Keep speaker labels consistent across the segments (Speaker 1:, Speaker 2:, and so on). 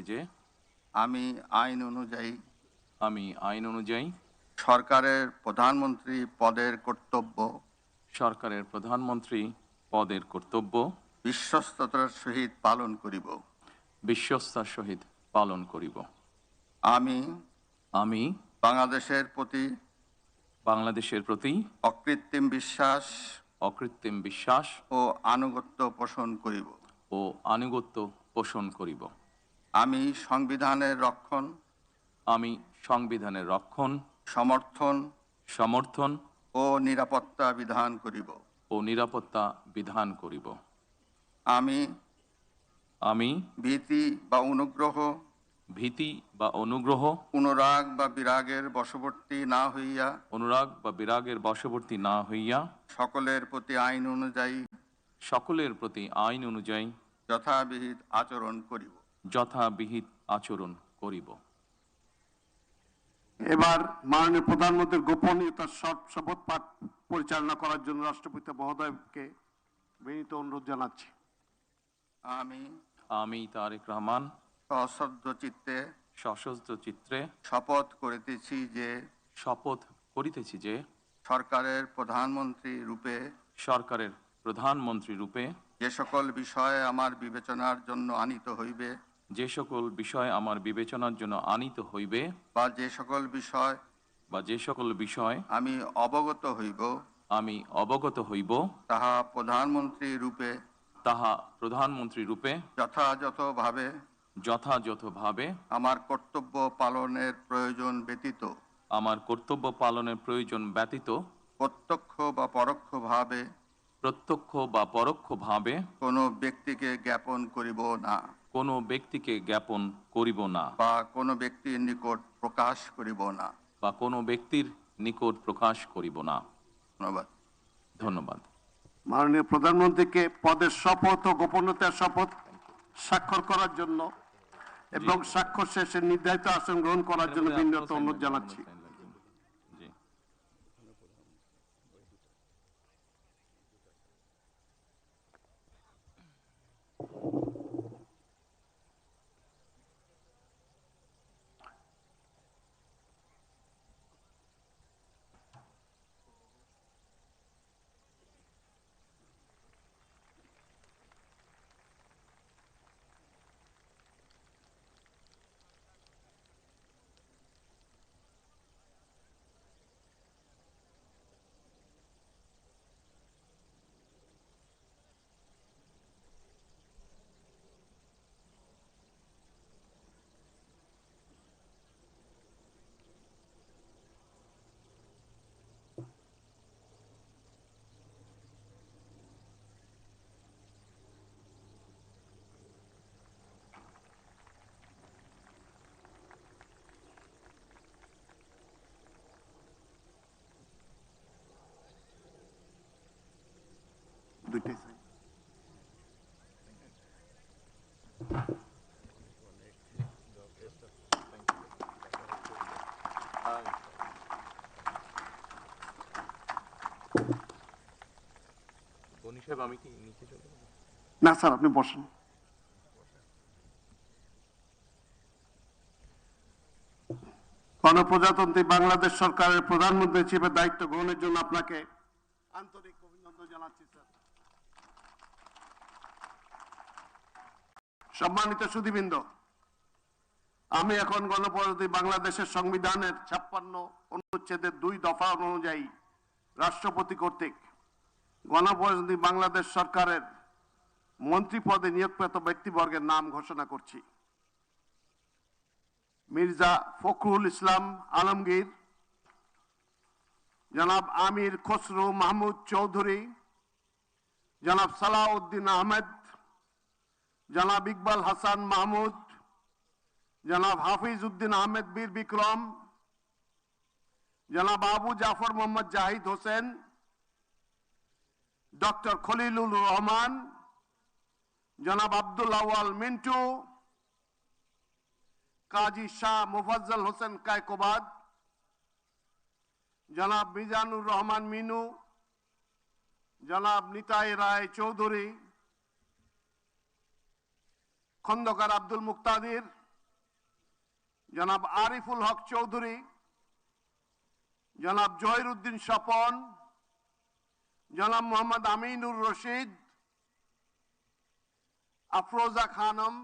Speaker 1: যে
Speaker 2: আমি আইন অনুযায়ী
Speaker 1: আমি আইন অনুযায়ী
Speaker 2: সরকারের প্রধানমন্ত্রী পদের কর্তব্য
Speaker 1: সরকারের প্রধানমন্ত্রী পদের কর্তব্য
Speaker 2: বিশ্বস্ততার সহিত পালন করিব।
Speaker 1: বিশ্বস্তার সহিত পালন করিব।
Speaker 2: আমি
Speaker 1: আমি
Speaker 2: বাংলাদেশের প্রতি
Speaker 1: বাংলাদেশের প্রতি
Speaker 2: অকৃত্রিম বিশ্বাস
Speaker 1: অকৃত্রিম বিশ্বাস
Speaker 2: ও আনুগত্য পোষণ করিব।
Speaker 1: ও আনুগত্য পোষণ করিব।
Speaker 2: আমি সংবিধানের রক্ষণ
Speaker 1: আমি সংবিধানের রক্ষণ
Speaker 2: সমর্থন
Speaker 1: সমর্থন
Speaker 2: ও নিরাপত্তা বিধান করিব।
Speaker 1: ও নিরাপত্তা বিধান করিব।
Speaker 2: আমি
Speaker 1: আমি
Speaker 2: ভীতি বা অনুগ্রহ
Speaker 1: ভীতি বা অনুগ্রহ
Speaker 2: অনুরাগ বা বিরাগের বশবর্তী না হইয়া
Speaker 1: অনুরাগ বা বিরাগের বশবর্তী না হইয়া
Speaker 2: সকলের প্রতি আইন অনুযায়ী
Speaker 1: সকলের প্রতি আইন অনুযায়ী
Speaker 2: যথাবিহিত আচরণ করিব।
Speaker 1: যথাবিহিত আচরণ করিব।
Speaker 3: এবার মাননীয় প্রধানমন্ত্রীর গোপনীয়তার শপ- শপথ পাঠ পরিচালনা করার জন্য রাষ্ট্রপতি মহোদয়কে বিনীত অনুরোধ জানাচ্ছি।
Speaker 2: আমি
Speaker 1: আমি তারেক রহমান
Speaker 2: সশ্রদ্ধ চিত্তে
Speaker 1: সশস্ত্র চিত্রে
Speaker 2: শপথ করিতেছি যে
Speaker 1: শপথ করিতেছি যে
Speaker 2: সরকারের প্রধানমন্ত্রী রূপে
Speaker 1: সরকারের প্রধানমন্ত্রী রূপে
Speaker 2: যে সকল বিষয়ে আমার বিবেচনার জন্য আনিত হইবে
Speaker 1: যে সকল বিষয় আমার বিবেচনার জন্য আনিত হইবে
Speaker 2: বা যে সকল বিষয়
Speaker 1: বা যে সকল বিষয়
Speaker 2: আমি অবগত হইব
Speaker 1: আমি অবগত হইব
Speaker 2: তাহা প্রধানমন্ত্রী রূপে
Speaker 1: তাহা প্রধানমন্ত্রী রূপে
Speaker 2: যথাযথভাবে
Speaker 1: যথাযথভাবে
Speaker 2: আমার কর্তব্য পালনের প্রয়োজন ব্যতীত
Speaker 1: আমার কর্তব্য পালনের প্রয়োজন ব্যতীত
Speaker 2: প্রত্যক্ষ বা পরোক্ষভাবে
Speaker 1: প্রত্যক্ষ বা পরোক্ষভাবে
Speaker 2: কোনো ব্যক্তিকে জ্ঞাপন করিব না।
Speaker 1: কোনো ব্যক্তিকে জ্ঞাপন করিব না।
Speaker 2: বা কোনো ব্যক্তির নিকট প্রকাশ করিব না।
Speaker 1: বা কোনো ব্যক্তির নিকট প্রকাশ করিব না।
Speaker 2: ধন্যবাদ।
Speaker 1: ধন্যবাদ।
Speaker 3: মাননীয় প্রধানমন্ত্রীকে পদের শপথ ও গোপনীয়তার শপথ স্বাক্ষর করার জন্য এবং স্বাক্ষর শেষে নির্ধারিত আসন গ্রহণ করার জন্য বিনীত অনুরোধ জানাচ্ছি। না স্যার, আপনি বসেন। গণপ্রজাতন্ত্রী বাংলাদেশ সরকারের প্রধানমন্ত্রী হিসেবে দায়িত্ব গ্রহণের জন্য আপনাকে আন্তরিক অভিনন্দন জানাচ্ছি, স্যার। সম্মানিত সুধীবৃন্দ আমি এখন গণপ্রজাতন্ত্রী বাংলাদেশের সংবিধানের ছাপ্পান্ন অনুচ্ছেদের দুই দফা অনুযায়ী রাষ্ট্রপতি কর্তৃক গণপ্রজাতন্ত্রী বাংলাদেশ সরকারের মন্ত্রী পদে নিয়োগপ্রাপ্ত ব্যক্তিবর্গের নাম ঘোষণা করছি। মির্জা ফখরুল ইসলাম আলমগীর, জনাব আমির খসরু মাহমুদ চৌধুরী, জনাব সালাউদ্দিন আহমেদ, জনাব ইকবাল হাসান মাহমুদ জনাব হাফিজ উদ্দিন আহমেদ বীর বিক্রম, জনাব আবু জাফর মোহাম্মদ জাহিদ হোসেন, ডক্টর খলিলুর রহমান, জনাব আব্দুল আওয়াল মিন্টু, কাজী শাহ মুফাজ্জল হোসেন কায়কোবাদ, জনাব মিজানুর রহমান মিনু, জনাব নিতাই রায় চৌধুরী, খন্দকার আব্দুল মুক্তাদির জনাব আরিফুল হক চৌধুরী, জনাব জহিরুদ্দিন স্বপন, জনাব মোহাম্মদ আমিনুর রশিদ, আফরোজা খানম,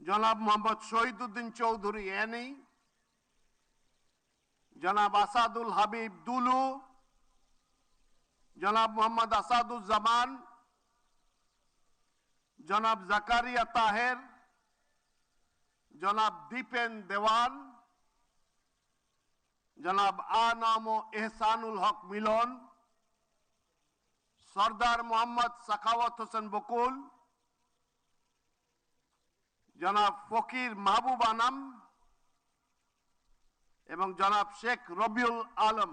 Speaker 3: জনাব মোহাম্মদ শহীদুদ্দিন চৌধুরী এনি, জনাব আসাদুল হাবিব দুলু, জনাব মোহাম্মদ আসাদুজ্জামান জনাব জাকারিয়া তাহের, জনাব দীপেন দেওয়ান, জনাব আনাম এহসানুল হক মিলন, সর্দার মোহাম্মদ সাখাওয়াত হোসেন বকুল, জনাব ফকির মাহবুব আনাম এবং জনাব শেখ রবিউল আলম।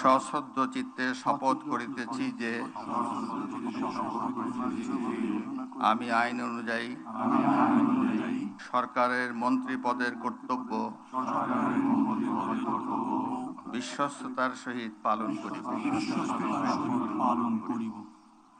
Speaker 2: সশ্রদ্ধ চিত্তে শপথ করিতেছি যে আমি আইন অনুযায়ী সরকারের মন্ত্রী পদের কর্তব্য বিশ্বস্ততার সহিত পালন করিব।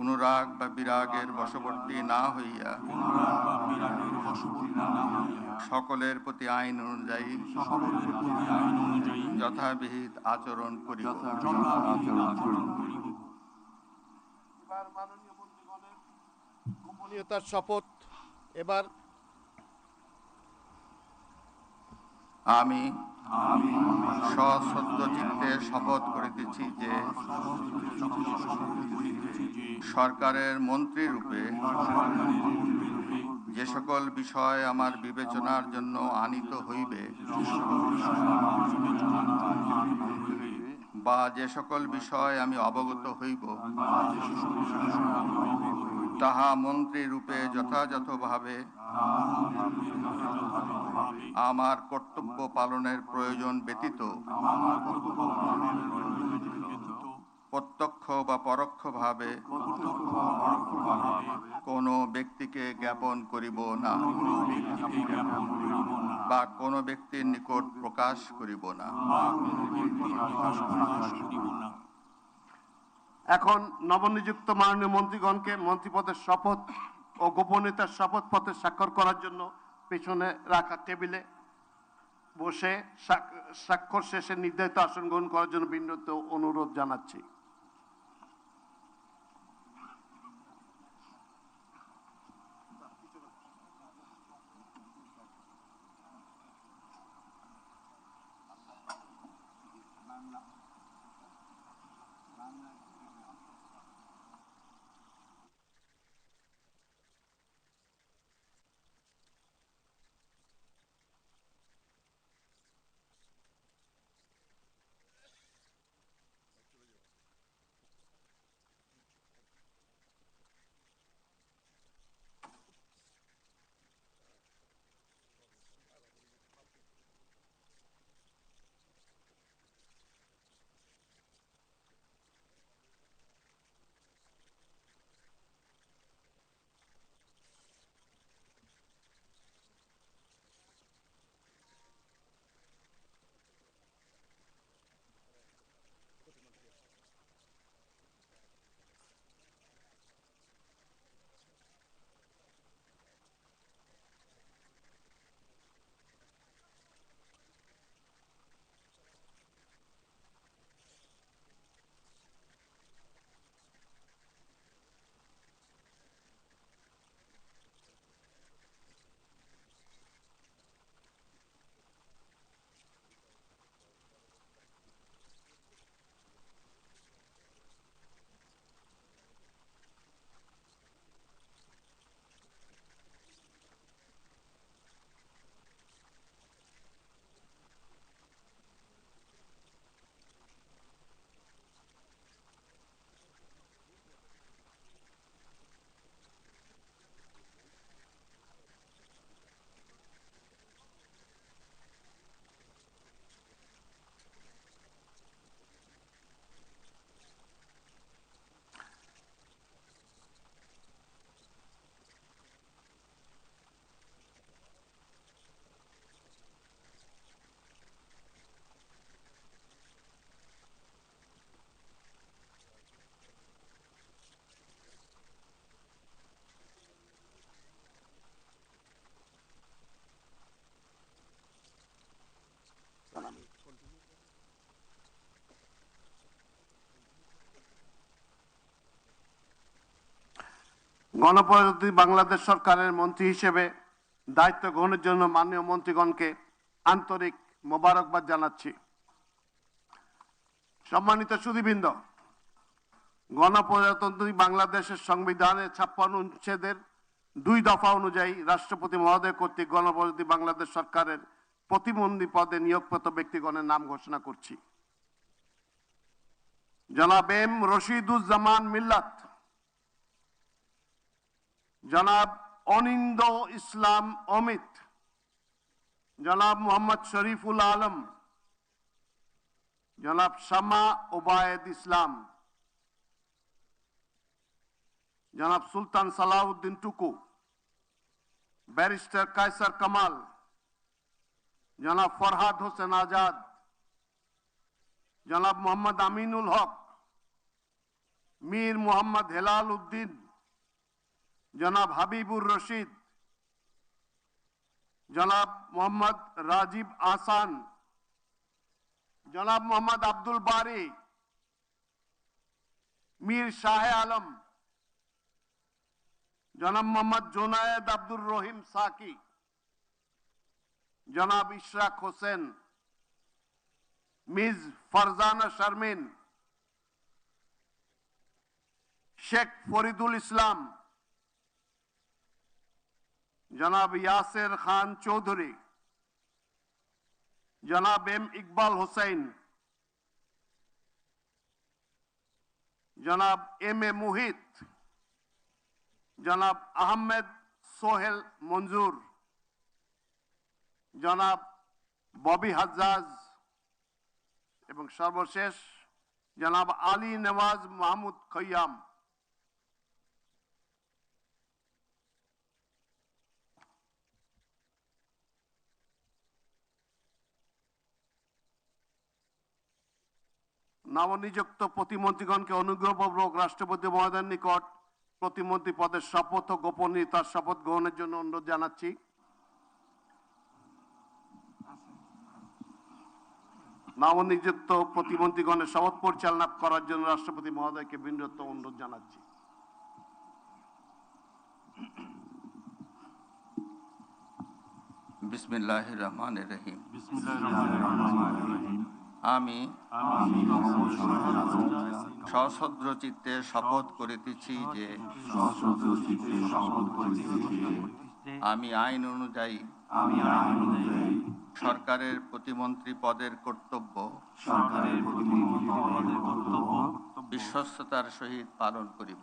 Speaker 2: অনুরাগ বা বিরাগের বশবর্তী না হইয়া সকলের প্রতি আইন অনুযায়ী যথাবিহিত আচরণ
Speaker 3: মন্ত্রীগণের গোপনীয়তার শপথ। এবার
Speaker 2: আমি সশ্রদ্ধ চিত্তে শপথ করিতেছি যে সরকারের মন্ত্রী রূপে যে সকল বিষয় আমার বিবেচনার জন্য আনিত হইবে বা যে সকল বিষয় আমি অবগত হইব, তাহা মন্ত্রী রূপে যথাযথভাবে আমার কর্তব্য পালনের প্রয়োজন ব্যতীত। প্রত্যক্ষ বা পরোক্ষভাবে কোনো ব্যক্তিকে জ্ঞাপন করিব না। বা কোনো ব্যক্তির নিকট প্রকাশ করিব না।
Speaker 3: এখন নবনিযুক্ত মাননীয় মন্ত্রীগণকে মন্ত্রীপদের শপথ ও গোপনীয়তার শপথ পত্রে স্বাক্ষর করার জন্য পেছনে রাখা টেবিলে বসে স্বাক্ষর শেষে নির্ধারিত আসন গ্রহণ করার জন্য বিনীত অনুরোধ জানাচ্ছি। গণপ্রজাতন্ত্রী বাংলাদেশ সরকারের মন্ত্রী হিসেবে দায়িত্ব গ্রহণের জন্য মাননীয় মন্ত্রীগণকে আন্তরিক মোবারকবাদ জানাচ্ছি। সম্মানিত সুদীবৃন্দ গণপ্রজাতন্ত্রী বাংলাদেশের সংবিধানের ছাপ্পান্ন অনুচ্ছেদের দুই দফা অনুযায়ী রাষ্ট্রপতি মহোদয় কর্তৃক গণপ্রজাতন্ত্রী বাংলাদেশ সরকারের প্রতিবন্ধী পদে নিয়োগপ্রাপ্ত ব্যক্তিগণের নাম ঘোষণা করছি। জনাব এম রশিদুজ্জামান মিল্লাত জনাব অনিন্দ ইসলাম অমিত, জনাব মোহাম্মদ শরীফুল আলম, জনাব শামা ওবায়দ ইসলাম, জনাব সুলতান সালাউদ্দিন টুকু, ব্যারিস্টার কায়সার কামাল, জনাব ফরহাদ হোসেন আজাদ, জনাব মোহাম্মদ আমিনুল হক, মীর মোহাম্মদ হেলাল উদ্দিন জনাব হাবিবুর রশিদ, জনাব মোহাম্মদ রাজীব আহসান, জনাব মোহাম্মদ আব্দুল বারি, মীর শাহ আলম, জনাব মোহাম্মদ জোনায়েদ আব্দুর রহিম সাকি, জনাব ইশরাক হোসেন, মিস ফারজানা শারমিন, শেখ ফরিদুল ইসলাম জনাব ইয়াসের খান চৌধুরী, জনাব এম ইকবাল হোসেন, জনাব এম এ মুহিত, জনাব আহমেদ সোহেল মঞ্জুর, জনাব ববি হাজ্জাজ এবং সর্বশেষ জনাব আলী নওয়াজ মাহমুদ খৈয়াম। নবনিযুক্ত প্রতিমন্ত্রীগণকে অনুগ্রহপূর্বক রাষ্ট্রপতি মহোদয়ের নিকট প্রতিমন্ত্রী পদের শপথ ও গোপনীয়তার শপথ গ্রহণের জন্য অনুরোধ জানাচ্ছি। নবনিযুক্ত প্রতিমন্ত্রীগণের শপথ পরিচালনা করার জন্য রাষ্ট্রপতি মহোদয়কে বিনীত অনুরোধ জানাচ্ছি।
Speaker 2: বিসমিল্লাহ রহমান রহিম। আমি সশ্রদ্র চিত্তে শপথ করিতেছি যে, আমি আইন অনুযায়ী সরকারের প্রতিমন্ত্রী পদের কর্তব্য, বিশ্বস্ততার সহিত পালন করিব।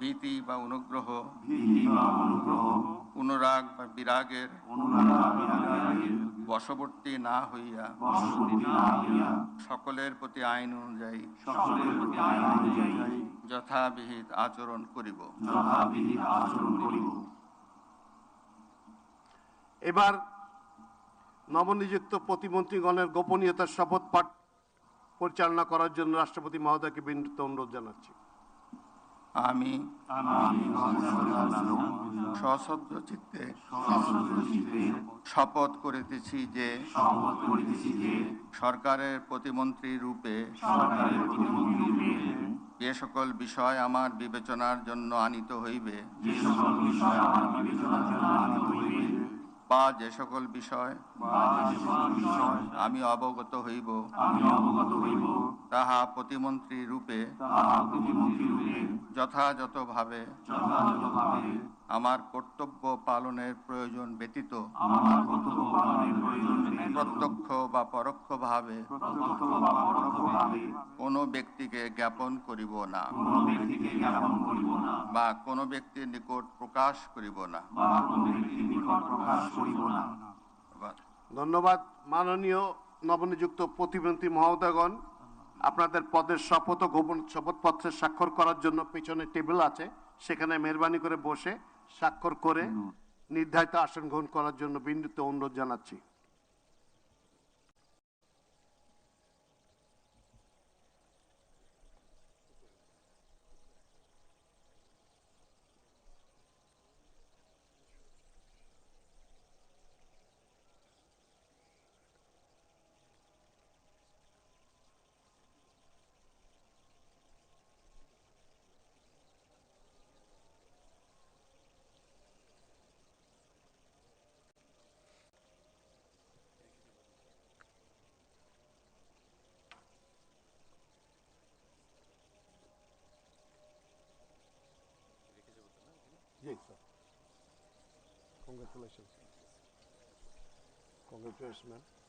Speaker 2: ভীতি বা অনুগ্রহ অনুরাগ বা বিরাগের বশবর্তী না হইয়া সকলের প্রতি আইন অনুযায়ী যথাবিহিত আচরণ করিব।
Speaker 3: এবার নবনিযুক্ত প্রতিমন্ত্রীগণের গোপনীয়তার শপথ পাঠ পরিচালনা করার জন্য রাষ্ট্রপতি মহোদয়কে বিনীত অনুরোধ জানাচ্ছি।
Speaker 2: আমি সশ্রদ্ধ চিত্তে শপথ করিতেছি যে সরকারের প্রতিমন্ত্রী রূপে যে সকল বিষয় আমার বিবেচনার জন্য আনিত হইবে বা যে সকল বিষয় আমি অবগত হইব। তাহা প্রতিমন্ত্রী রূপে যথাযথভাবে আমার কর্তব্য পালনের প্রয়োজন ব্যতীত
Speaker 4: আমার কর্তব্য পালনের প্রয়োজন ব্যতীত
Speaker 2: প্রত্যক্ষ বা পরোক্ষভাবে কোনো ব্যক্তিকে জ্ঞাপন করিব না
Speaker 4: কোনো ব্যক্তিকে জ্ঞাপন করিব না
Speaker 2: বা কোনো ব্যক্তির নিকট প্রকাশ করিব না। ধন্যবাদ।
Speaker 3: মাননীয় নবনিযুক্ত প্রতিমন্ত্রী মহোদয়গণ আপনাদের পদের শপথ ও গোপন শপথপত্রে স্বাক্ষর করার জন্য পিছনে টেবিল আছে সেখানে মেহরবানি করে বসে স্বাক্ষর করে নির্ধারিত আসন গ্রহণ করার জন্য বিনীত অনুরোধ জানাচ্ছি। Congratulations. Congratulations, man.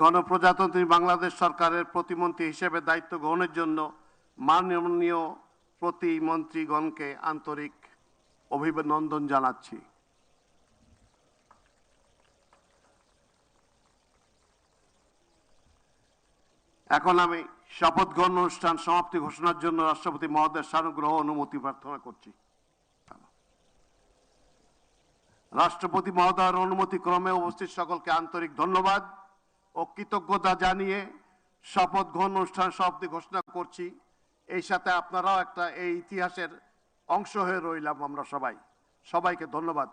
Speaker 3: গণপ্রজাতন্ত্রী বাংলাদেশ সরকারের প্রতিমন্ত্রী হিসেবে দায়িত্ব গ্রহণের জন্য মাননীয় প্রতিমন্ত্রীগণকে আন্তরিক অভিনন্দন জানাচ্ছি। এখন আমি শপথ গ্রহণ অনুষ্ঠান সমাপ্তি ঘোষণার জন্য রাষ্ট্রপতি মহোদয়ের সানুগ্রহ অনুমতি প্রার্থনা করছি। রাষ্ট্রপতি মহোদয়ের অনুমতি ক্রমে উপস্থিত সকলকে আন্তরিক ধন্যবাদ। ও কৃতজ্ঞতা জানিয়ে শপথ গ্রহণ অনুষ্ঠান সমাপ্তি ঘোষণা করছি। এই সাথে আপনারাও একটা এই ইতিহাসের অংশ হয়ে রইলাম আমরা সবাই। সবাইকে ধন্যবাদ।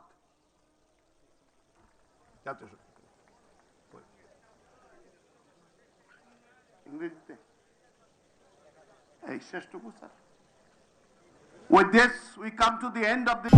Speaker 3: ইংরেজিতে। এই শেষটুকু sir With this, we come to the end of the